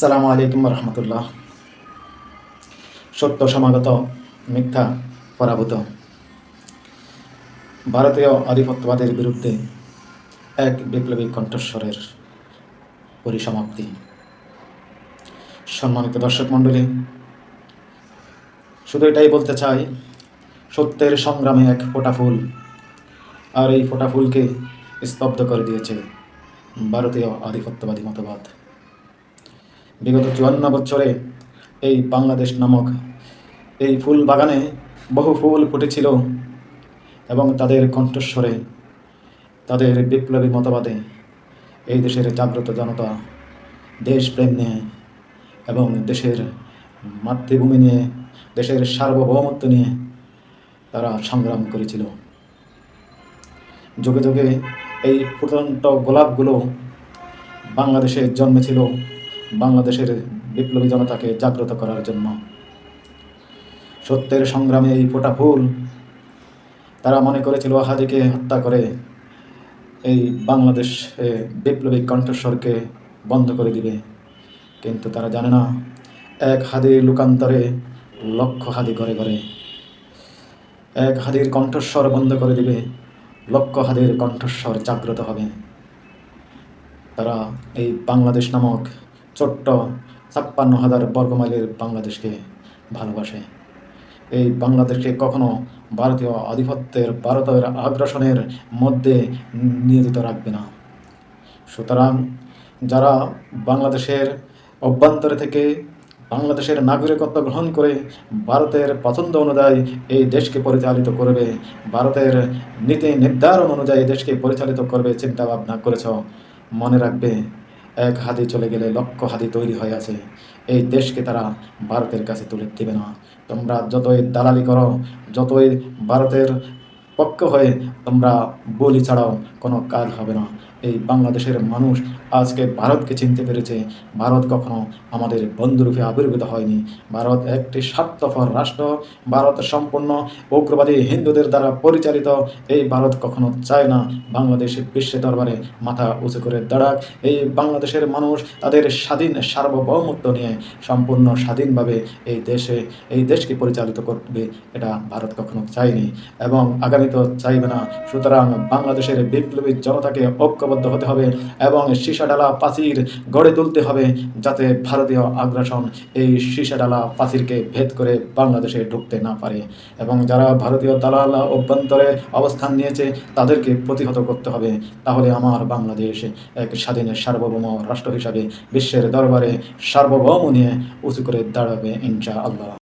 আসসালামু আলাইকুম রহমতুল্লাহ। সত্য, সমাগত, মিথ্যা, পরাভূত। ভারতীয় আধিপত্যবাদের বিরুদ্ধে এক বিপ্লবী কণ্ঠস্বরের পরিসমাপ্তি। সম্মানিত দর্শক মণ্ডলী, শুধু এটাই বলতে চাই, সত্যের সংগ্রামে এক ফোঁটা ফুল, আর এই ফোঁটা ফুলকে স্তব্ধ করে দিয়েছে ভারতীয় আধিপত্যবাদী মতবাদ। বিগত চুয়ান্ন বছরে এই বাংলাদেশ নামক এই ফুল বাগানে বহু ফুল ফুটেছিল এবং তাদের কণ্ঠস্বরে, তাদের বিপ্লবী মতবাদে এই দেশের জাগ্রত জনতা, দেশপ্রেম নিয়ে এবং দেশের মাতৃভূমি নিয়ে, দেশের সার্বভৌমত্ব নিয়ে তারা সংগ্রাম করেছিল। যুগে যুগে এই ফুটন্ত গোলাপগুলো বাংলাদেশে জন্মেছিল। বাংলাদেশের বিপ্লবী জনতাকে জাগ্রত করার জন্য। সত্যের সংগ্রামে এই ফোটা ফুল তারা মনে করেছিল হাদিকে হত্যা করে এই বাংলাদেশ বিপ্লবী কণ্ঠস্বরকে বন্ধ করে দিবে। কিন্তু তারা জানে না, এক হাদির লোকান্তরে লক্ষ হাদি ঘরে ঘরে এক হাদির কণ্ঠস্বর বন্ধ করে দিবে, লক্ষ হাদির কণ্ঠস্বর জাগ্রত হবে। তারা এই বাংলাদেশ নামক ছোট্ট ছাপ্পান্ন হাজার বর্গমাইলের বাংলাদেশকে ভালোবাসে। এই বাংলাদেশকে কখনো ভারতীয় আধিপত্যের, ভারতের আগ্রাসনের মধ্যে নিয়োজিত রাখবে না। সুতরাং যারা বাংলাদেশের অভ্যন্তরে থেকে বাংলাদেশের নাগরিকত্ব গ্রহণ করে ভারতের পছন্দ অনুযায়ী এই দেশকে পরিচালিত করবে, ভারতের নীতি নির্ধারণ অনুযায়ী দেশকে পরিচালিত করবে চিন্তা ভাবনা করেছ, মনে রাখবে এক হাতি চলে গেলে লক্ষ হাতি তৈরি হয়ে আছে। এই দেশকে তারা ভারতের কাছে তুলে দেবে না। তোমরা যতই দালালি করো, যতই ভারতের পক্ষ হয়ে তোমরা বলি ছাড়াও কোনো কাজ হবে না। এই বাংলাদেশের মানুষ আজকে ভারতকে চিনতে পেরেছে। ভারত কখনো আমাদের বন্ধুরূপে আবির্ভূত হয়নি। ভারত একটি স্বার্থপর রাষ্ট্র। ভারত সম্পূর্ণ উগ্রবাদী হিন্দুদের দ্বারা পরিচালিত। এই ভারত কখনো চায় না বাংলাদেশ বিশ্ব দরবারে মাথা উঁচু করে দাঁড়াক। এই বাংলাদেশের মানুষ তাদের স্বাধীন সার্বভৌমত্ব নিয়ে সম্পূর্ণ স্বাধীনভাবে এই দেশে, এই দেশকে পরিচালিত করবে এটা ভারত কখনো চায়নি। এবং আগামীতেও চাইবে না। সুতরাং বাংলাদেশের বিপ্লবী জনতাকে ঐক্যবদ্ধ হতে হবে এবং সীসাডালা পাচির গড়ে তুলতে হবে যাতে ভারতীয় আগ্রাসন এই সীসাডালা পাচিরকে ভেদ করে বাংলাদেশে ঢুকতে না পারে। এবং যারা ভারতীয় দালাল অভ্যন্তরে অবস্থান নিয়েছে, তাদেরকে প্রতিহত করতে হবে। তাহলে আমার বাংলাদেশ এক স্বাধীন সার্বভৌম রাষ্ট্র হিসাবে বিশ্বের দরবারে সার্বভৌম নিয়ে উঁচু করে দাঁড়াবে ইনশা আল্লাহ